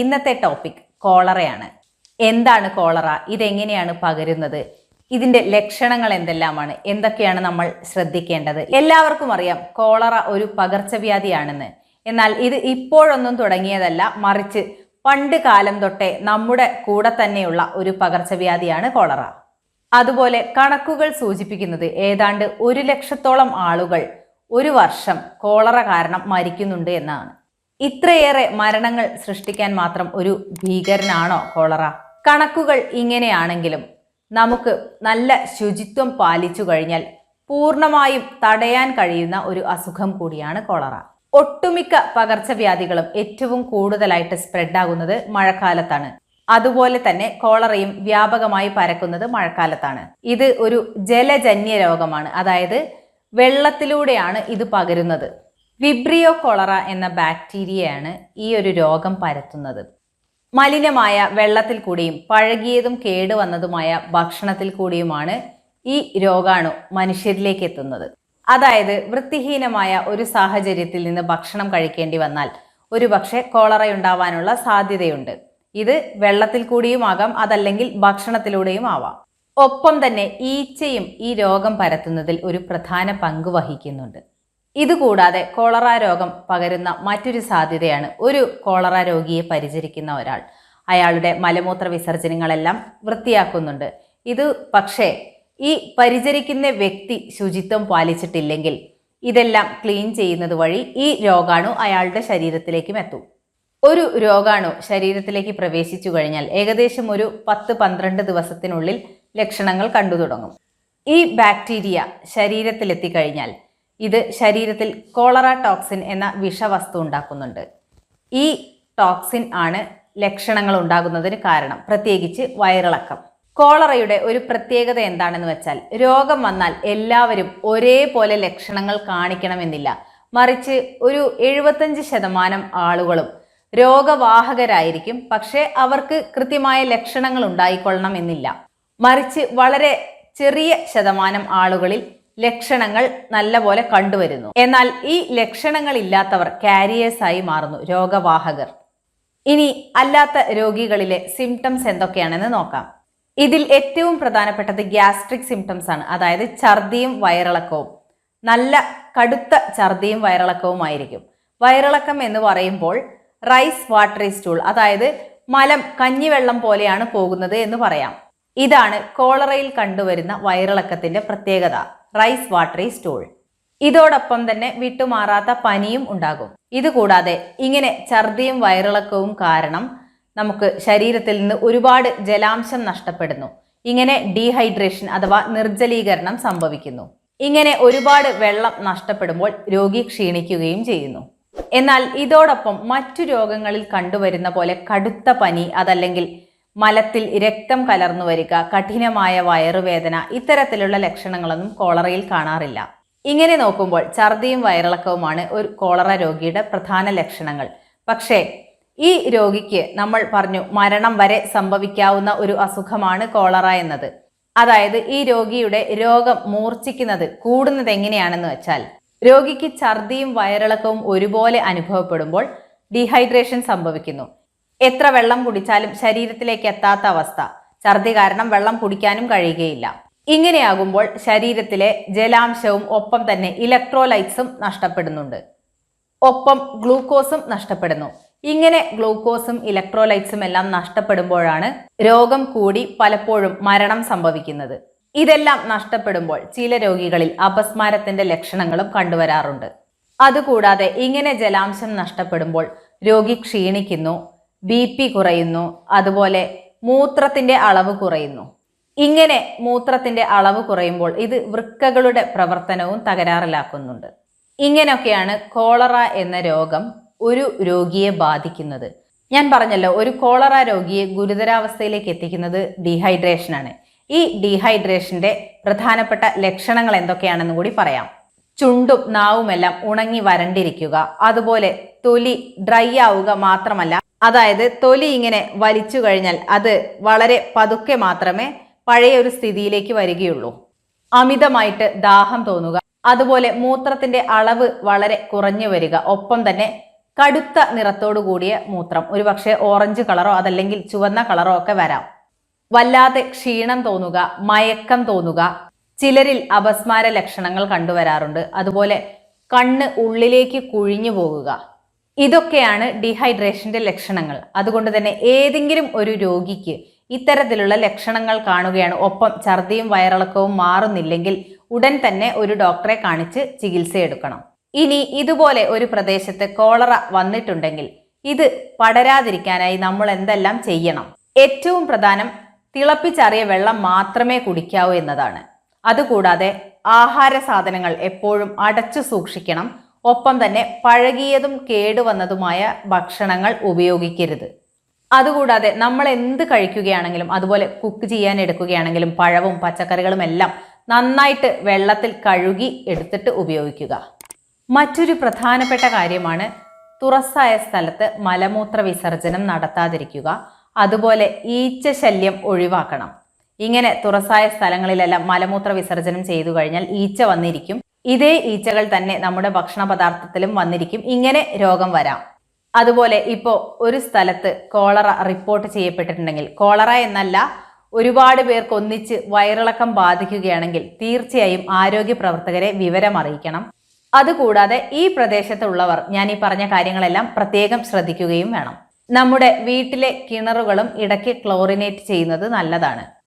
ഇന്നത്തെ ടോപ്പിക് കോളറയാണ്. എന്താണ് കോളറ? ഇതെങ്ങനെയാണ് പകരുന്നത്? ഇതിന്റെ ലക്ഷണങ്ങൾ എന്തെല്ലാമാണ്? എന്തൊക്കെയാണ് നമ്മൾ ശ്രദ്ധിക്കേണ്ടത്? എല്ലാവർക്കും അറിയാം കോളറ ഒരു പകർച്ചവ്യാധിയാണെന്ന്. എന്നാൽ ഇത് ഇപ്പോഴൊന്നും തുടങ്ങിയതല്ല മറിച്ച് പണ്ട് കാലം തൊട്ടേ നമ്മുടെ കൂടെ തന്നെയുള്ള ഒരു പകർച്ചവ്യാധിയാണ് കോളറ. അതുപോലെ കണക്കുകൾ സൂചിപ്പിക്കുന്നത് ഏതാണ്ട് ഒരു ലക്ഷത്തോളം ആളുകൾ ഒരു വർഷം കോളറ കാരണം മരിക്കുന്നുണ്ട് എന്നാണ്. ഇത്രയേറെ മരണങ്ങൾ സൃഷ്ടിക്കാൻ മാത്രം ഒരു ഭീകരനാണോ കോളറ? കണക്കുകൾ ഇങ്ങനെയാണെങ്കിലും നമുക്ക് നല്ല ശുചിത്വം പാലിച്ചു കഴിഞ്ഞാൽ പൂർണമായും തടയാൻ കഴിയുന്ന ഒരു അസുഖം കൂടിയാണ് കോളറ. ഒട്ടുമിക്ക പകർച്ചവ്യാധികളും ഏറ്റവും കൂടുതലായിട്ട് സ്പ്രെഡ് ആകുന്നത് മഴക്കാലത്താണ്. അതുപോലെ തന്നെ കോളറയും വ്യാപകമായി പരക്കുന്നത് മഴക്കാലത്താണ്. ഇത് ഒരു ജലജന്യ രോഗമാണ്. അതായത് വെള്ളത്തിലൂടെയാണ് ഇത് പകരുന്നത്. വിബ്രിയോ കൊളറ എന്ന ബാക്ടീരിയയാണ് ഈ ഒരു രോഗം പരത്തുന്നത്. മലിനമായ വെള്ളത്തിൽ കൂടിയും പഴകിയതും കേടുവന്നതുമായ ഭക്ഷണത്തിൽ കൂടിയുമാണ് ഈ രോഗാണു മനുഷ്യരിലേക്ക് എത്തുന്നത്. അതായത് വൃത്തിഹീനമായ ഒരു സാഹചര്യത്തിൽ നിന്ന് ഭക്ഷണം കഴിക്കേണ്ടി വന്നാൽ ഒരുപക്ഷെ കോളറയുണ്ടാവാനുള്ള സാധ്യതയുണ്ട്. ഇത് വെള്ളത്തിൽ കൂടിയുമാകാം അതല്ലെങ്കിൽ ഭക്ഷണത്തിലൂടെയും ആവാം. ഒപ്പം തന്നെ ഈച്ചയും ഈ രോഗം പരത്തുന്നതിൽ ഒരു പ്രധാന പങ്ക് വഹിക്കുന്നുണ്ട്. ഇതുകൂടാതെ കോളറ രോഗം പകരുന്ന മറ്റൊരു സാധ്യതയാണ്. ഒരു കോളറ രോഗിയെ പരിചരിക്കുന്ന ഒരാൾ. അയാളുടെ മലമൂത്ര വിസർജനങ്ങളെല്ലാം വൃത്തിയാക്കുന്നുണ്ട്. ഇത് പക്ഷേ ഈ പരിചരിക്കുന്ന വ്യക്തി ശുചിത്വം പാലിച്ചിട്ടില്ലെങ്കിൽ ഇതെല്ലാം ക്ലീൻ ചെയ്യുന്നത് വഴി ഈ രോഗാണു അയാളുടെ ശരീരത്തിലേക്കും എത്തും. ഒരു രോഗാണു ശരീരത്തിലേക്ക് പ്രവേശിച്ചു കഴിഞ്ഞാൽ ഏകദേശം ഒരു പത്ത് പന്ത്രണ്ട് ദിവസത്തിനുള്ളിൽ ലക്ഷണങ്ങൾ കണ്ടു തുടങ്ങും ഈ ബാക്ടീരിയ ശരീരത്തിലെത്തിക്കഴിഞ്ഞാൽ ഇത് ശരീരത്തിൽ കോളറ ടോക്സിൻ എന്ന വിഷവസ്തു ഉണ്ടാക്കുന്നുണ്ട്. ഈ ടോക്സിൻ ആണ് ലക്ഷണങ്ങൾ ഉണ്ടാകുന്നതിന് കാരണം. പ്രത്യേകിച്ച് വയറിളക്കം. കോളറയുടെ ഒരു പ്രത്യേകത എന്താണെന്ന് വെച്ചാൽ രോഗം വന്നാൽ എല്ലാവരും ഒരേപോലെ ലക്ഷണങ്ങൾ കാണിക്കണമെന്നില്ല. മറിച്ച് ഒരു എഴുപത്തഞ്ച് ശതമാനം ആളുകളും രോഗവാഹകരായിരിക്കും. പക്ഷേ അവർക്ക് കൃത്യമായ ലക്ഷണങ്ങൾ ഉണ്ടായിക്കൊള്ളണം എന്നില്ല. മറിച്ച് വളരെ ചെറിയ ശതമാനം ആളുകളിൽ ലക്ഷണങ്ങൾ നല്ലപോലെ കണ്ടുവരുന്നു. എന്നാൽ ഈ ലക്ഷണങ്ങൾ ഇല്ലാത്തവർ കാരിയേഴ്സ് ആയി മാറുന്നു രോഗവാഹകർ. ഇനി അല്ലാത്ത രോഗികളിലെ സിംറ്റംസ് എന്തൊക്കെയാണെന്ന് നോക്കാം. ഇതിൽ ഏറ്റവും പ്രധാനപ്പെട്ടത് ഗ്യാസ്ട്രിക് സിംറ്റംസ് ആണ്. അതായത് ഛർദിയും വയറിളക്കവും. നല്ല കടുത്ത ഛർദിയും വയറിളക്കവുമായിരിക്കും വയറിളക്കം എന്ന് പറയുമ്പോൾ റൈസ് വാട്ടറി സ്റ്റൂൾ അതായത് മലം കഞ്ഞിവെള്ളം പോലെയാണ് പോകുന്നത് എന്ന് പറയാം. ഇതാണ് കോളറയിൽ കണ്ടുവരുന്ന വയറിളക്കത്തിന്റെ പ്രത്യേകത. റൈസ് വാട്ടറി സ്റ്റൂൾ ഇതോടൊപ്പം തന്നെ വിട്ടുമാറാത്ത പനിയും ഉണ്ടാകും. ഇതുകൂടാതെ ഇങ്ങനെ ഛർദിയും വയറിളക്കവും കാരണം നമുക്ക് ശരീരത്തിൽ നിന്ന് ഒരുപാട് ജലാംശം നഷ്ടപ്പെടുന്നു. ഇങ്ങനെ ഡീഹൈഡ്രേഷൻ അഥവാ നിർജലീകരണം സംഭവിക്കുന്നു. ഇങ്ങനെ ഒരുപാട് വെള്ളം നഷ്ടപ്പെടുമ്പോൾ രോഗി ക്ഷീണിക്കുകയും ചെയ്യുന്നു. എന്നാൽ ഇതോടൊപ്പം മറ്റു രോഗങ്ങളിൽ കണ്ടുവരുന്ന പോലെ കടുത്ത പനി അതല്ലെങ്കിൽ മലത്തിൽ രക്തം കലർന്നു വരിക കഠിനമായ വയറുവേദന ഇത്തരത്തിലുള്ള ലക്ഷണങ്ങളൊന്നും കോളറയിൽ കാണാറില്ല. ഇങ്ങനെ നോക്കുമ്പോൾ ഛർദിയും വയറിളക്കവുമാണ് ഒരു കോളറ രോഗിയുടെ പ്രധാന ലക്ഷണങ്ങൾ. പക്ഷേ ഈ രോഗിക്ക് നമ്മൾ പറഞ്ഞു മരണം വരെ സംഭവിക്കാവുന്ന ഒരു അസുഖമാണ് കോളറ എന്നത്. അതായത് ഈ രോഗിയുടെ രോഗം മൂർച്ഛിക്കുന്നത് കൂടുന്നത് എങ്ങനെയാണെന്ന് വെച്ചാൽ രോഗിക്ക് ഛർദിയും വയറിളക്കവും ഒരുപോലെ അനുഭവപ്പെടുമ്പോൾ ഡീഹൈഡ്രേഷൻ സംഭവിക്കുന്നു. എത്ര വെള്ളം കുടിച്ചാലും ശരീരത്തിലേക്ക് എത്താത്ത അവസ്ഥ. ഛർദി കാരണം വെള്ളം കുടിക്കാനും കഴിയുകയില്ല. ഇങ്ങനെയാകുമ്പോൾ ശരീരത്തിലെ ജലാംശവും ഒപ്പം തന്നെ ഇലക്ട്രോലൈറ്റ്സും നഷ്ടപ്പെടുന്നുണ്ട്. ഒപ്പം ഗ്ലൂക്കോസും നഷ്ടപ്പെടുന്നു. ഇങ്ങനെ ഗ്ലൂക്കോസും ഇലക്ട്രോലൈറ്റ്സും എല്ലാം നഷ്ടപ്പെടുമ്പോഴാണ് രോഗം കൂടി പലപ്പോഴും മരണം സംഭവിക്കുന്നത്. ഇതെല്ലാം നഷ്ടപ്പെടുമ്പോൾ ചില രോഗികളിൽ അപസ്മാരത്തിന്റെ ലക്ഷണങ്ങളും കണ്ടുവരാറുണ്ട്. അതുകൂടാതെ ഇങ്ങനെ ജലാംശം നഷ്ടപ്പെടുമ്പോൾ രോഗി ക്ഷീണിക്കുന്നു ബി പി കുറയുന്നു. അതുപോലെ മൂത്രത്തിന്റെ അളവ് കുറയുന്നു. ഇങ്ങനെ മൂത്രത്തിന്റെ അളവ് കുറയുമ്പോൾ ഇത് വൃക്കകളുടെ പ്രവർത്തനവും തകരാറിലാക്കുന്നുണ്ട്. ഇങ്ങനെയൊക്കെയാണ് കോളറ എന്ന രോഗം ഒരു രോഗിയെ ബാധിക്കുന്നത്. ഞാൻ പറഞ്ഞല്ലോ ഒരു കോളറ രോഗിയെ ഗുരുതരാവസ്ഥയിലേക്ക് എത്തിക്കുന്നത് ഡീഹൈഡ്രേഷനാണ് ഈ ഡീഹൈഡ്രേഷന്റെ പ്രധാനപ്പെട്ട ലക്ഷണങ്ങൾ എന്തൊക്കെയാണെന്ന് കൂടി പറയാം. ചുണ്ടും നാവുമെല്ലാം ഉണങ്ങി വരണ്ടിരിക്കുക. അതുപോലെ തൊലി ഡ്രൈ ആവുക മാത്രമല്ല അതായത് തൊലി ഇങ്ങനെ വലിച്ചു കഴിഞ്ഞാൽ അത് വളരെ പതുക്കെ മാത്രമേ പഴയ ഒരു സ്ഥിതിയിലേക്ക് വരികയുള്ളൂ. അമിതമായിട്ട് ദാഹം തോന്നുക അതുപോലെ മൂത്രത്തിന്റെ അളവ് വളരെ കുറഞ്ഞു വരിക ഒപ്പം തന്നെ കടുത്ത നിറത്തോടു കൂടിയ മൂത്രം ഒരുപക്ഷെ ഓറഞ്ച് കളറോ അതല്ലെങ്കിൽ ചുവന്ന കളറോ ഒക്കെ വരാം. വല്ലാതെ ക്ഷീണം തോന്നുക മയക്കം തോന്നുക ചിലരിൽ അപസ്മാര ലക്ഷണങ്ങൾ കണ്ടുവരാറുണ്ട്. അതുപോലെ കണ്ണ് ഉള്ളിലേക്ക് കുഴിഞ്ഞു പോകുക. ഇതൊക്കെയാണ് ഡീഹൈഡ്രേഷന്റെ ലക്ഷണങ്ങൾ. അതുകൊണ്ട് തന്നെ ഏതെങ്കിലും ഒരു രോഗിക്ക് ഇത്തരത്തിലുള്ള ലക്ഷണങ്ങൾ കാണുകയാണ്. ഒപ്പം ഛർദിയും വയറിളക്കവും മാറുന്നില്ലെങ്കിൽ ഉടൻ തന്നെ ഒരു ഡോക്ടറെ കാണിച്ച് ചികിത്സയെടുക്കണം ഇനി ഇതുപോലെ ഒരു പ്രദേശത്ത് കോളറ വന്നിട്ടുണ്ടെങ്കിൽ ഇത് പടരാതിരിക്കാനായി നമ്മൾ എന്തെല്ലാം ചെയ്യണം? ഏറ്റവും പ്രധാനം തിളപ്പിച്ചാറിയ വെള്ളം മാത്രമേ കുടിക്കാവൂ എന്നതാണ്. അതുകൂടാതെ ആഹാര സാധനങ്ങൾ എപ്പോഴും അടച്ചു സൂക്ഷിക്കണം. ഒപ്പം തന്നെ പഴകിയതും കേടുവന്നതുമായ ഭക്ഷണങ്ങൾ ഉപയോഗിക്കരുത്. അതുകൂടാതെ നമ്മൾ എന്ത് കഴിക്കുകയാണെങ്കിലും അതുപോലെ കുക്ക് ചെയ്യാൻ എടുക്കുകയാണെങ്കിലും പഴവും പച്ചക്കറികളും എല്ലാം നന്നായിട്ട് വെള്ളത്തിൽ കഴുകി എടുത്തിട്ട് ഉപയോഗിക്കുക. മറ്റൊരു പ്രധാനപ്പെട്ട കാര്യമാണ് തുറസ്സായ സ്ഥലത്ത് മലമൂത്ര വിസർജനം നടത്താതിരിക്കുക. അതുപോലെ ഈച്ച ശല്യം ഒഴിവാക്കണം. ഇങ്ങനെ തുറസായ സ്ഥലങ്ങളിലെല്ലാം മലമൂത്ര വിസർജനം ചെയ്തു കഴിഞ്ഞാൽ ഈച്ച വന്നിരിക്കും. ഇതേ ഈച്ചകൾ തന്നെ നമ്മുടെ ഭക്ഷണ പദാർത്ഥത്തിലും വന്നിരിക്കും. ഇങ്ങനെ രോഗം വരാം. അതുപോലെ ഇപ്പോൾ ഒരു സ്ഥലത്ത് കോളറ റിപ്പോർട്ട് ചെയ്യപ്പെട്ടിട്ടുണ്ടെങ്കിൽ കോളറ എന്നല്ല ഒരുപാട് പേർക്ക് ഒന്നിച്ച് വയറിളക്കം ബാധിക്കുകയാണെങ്കിൽ തീർച്ചയായും ആരോഗ്യ പ്രവർത്തകരെ വിവരം അറിയിക്കണം. അതുകൂടാതെ ഈ പ്രദേശത്തുള്ളവർ ഞാൻ ഈ പറഞ്ഞ കാര്യങ്ങളെല്ലാം പ്രത്യേകം ശ്രദ്ധിക്കുകയും വേണം. നമ്മുടെ വീട്ടിലെ കിണറുകളും ഇടയ്ക്ക് ക്ലോറിനേറ്റ് ചെയ്യുന്നത് നല്ലതാണ്.